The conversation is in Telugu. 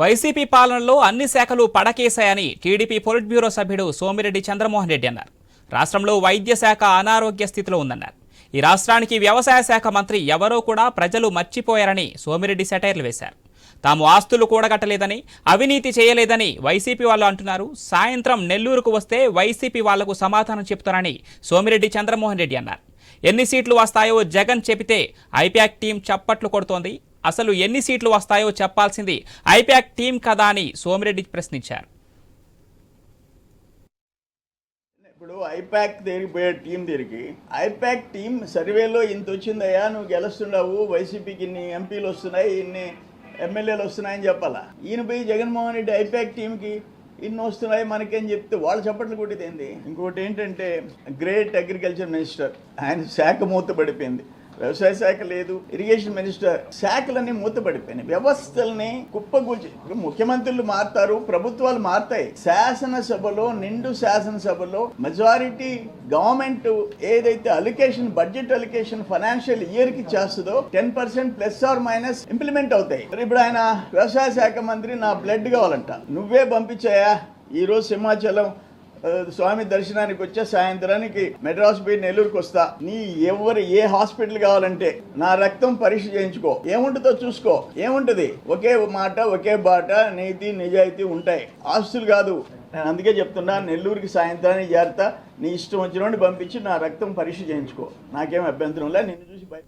వైసీపీ పాలనలో అన్ని శాఖలు పడకేశాయని టీడీపీ పొలిట్ బ్యూరో సభ్యుడు సోమిరెడ్డి చంద్రమోహన్ రెడ్డి అన్నారు. రాష్ట్రంలో వైద్య శాఖ అనారోగ్య స్థితిలో ఉందన్నారు. ఈ రాష్ట్రానికి వ్యవసాయ శాఖ మంత్రి ఎవరో కూడా ప్రజలు మర్చిపోయారని సోమిరెడ్డి సెటైర్లు వేశారు. తాము ఆస్తులు కూడగట్టలేదని అవినీతి చేయలేదని వైసీపీ వాళ్ళు అంటున్నారు. సాయంత్రం నెల్లూరుకు వస్తే వైసీపీ వాళ్ళకు సమాధానం చెప్తారని సోమిరెడ్డి చంద్రమోహన్ రెడ్డి అన్నారు. ఎన్ని సీట్లు వస్తాయో జగన్ చెబితే ఐపాక్ టీం చప్పట్లు కొడుతోంది. అసలు ఎన్ని సీట్లు వస్తాయో చెప్పాల్సింది ఐపాక్ టీం కదా అని సోమిరెడ్డి ప్రశ్నించారు. ఇప్పుడు ఐప్యాక్ దగ్గరికి పోయే టీం దగ్గరికి ఐపాక్ టీం సర్వేలో ఇంత వచ్చిందయ్యా నువ్వు గెలుస్తున్నావు వైసీపీకి ఇన్ని ఎంపీలు వస్తున్నాయి ఇన్ని ఎమ్మెల్యేలు వస్తున్నాయని చెప్పాలా? ఈయన పోయి జగన్మోహన్ రెడ్డి ఐపాక్ టీంకి ఇన్ని వస్తున్నాయి మనకేం చెప్తే వాళ్ళు చప్పట్లు కొట్టేది ఏంది? ఇంకోటి ఏంటంటే గ్రేట్ అగ్రికల్చర్ మినిస్టర్ ఆయన శాఖ మూతపడిపోయింది వ్యవసాయ శాఖ లేదు ఇరిగేషన్ మినిస్టర్ శాఖలన్నీ మూతపడిపోయినాయి. వ్యవస్థల్ని కుప్పగూల్చి ముఖ్యమంత్రులు మారుతారు ప్రభుత్వాలు మారుతాయి. శాసనసభలో నిండు శాసనసభలో మెజారిటీ గవర్నమెంట్ ఏదైతే అలికేషన్ బడ్జెట్ అలికేషన్ ఫైనాన్షియల్ ఇయర్కి చేస్తుందో ten percent plus or minus implement అవుతాయి. ఇప్పుడు ఆయన వ్యవసాయ శాఖ మంత్రి నా బ్లడ్ కావాలంట. నువ్వే పంపించాయా? ఈ రోజు సింహాచలం స్వామి దర్శనానికి వచ్చే సాయంత్రానికి మెడ్రాస్ పోయి నెల్లూరుకి వస్తా. నీ ఎవరు ఏ హాస్పిటల్ కావాలంటే నా రక్తం పరీక్ష చేయించుకో. ఏముంటుందో చూసుకో. ఏముంటది? ఒకే మాట ఒకే బాట నీతి నిజాయితీ ఉంటాయి. ఆస్తులు కాదు. నేను అందుకే చెప్తున్నా నెల్లూరుకి సాయంత్రానికి చేరతా నీ ఇష్టం వచ్చినోడిని పంపించి నా రక్తం పరీక్ష చేయించుకో. నాకేం అభ్యంతరం లే నిన్ను చూసి భయ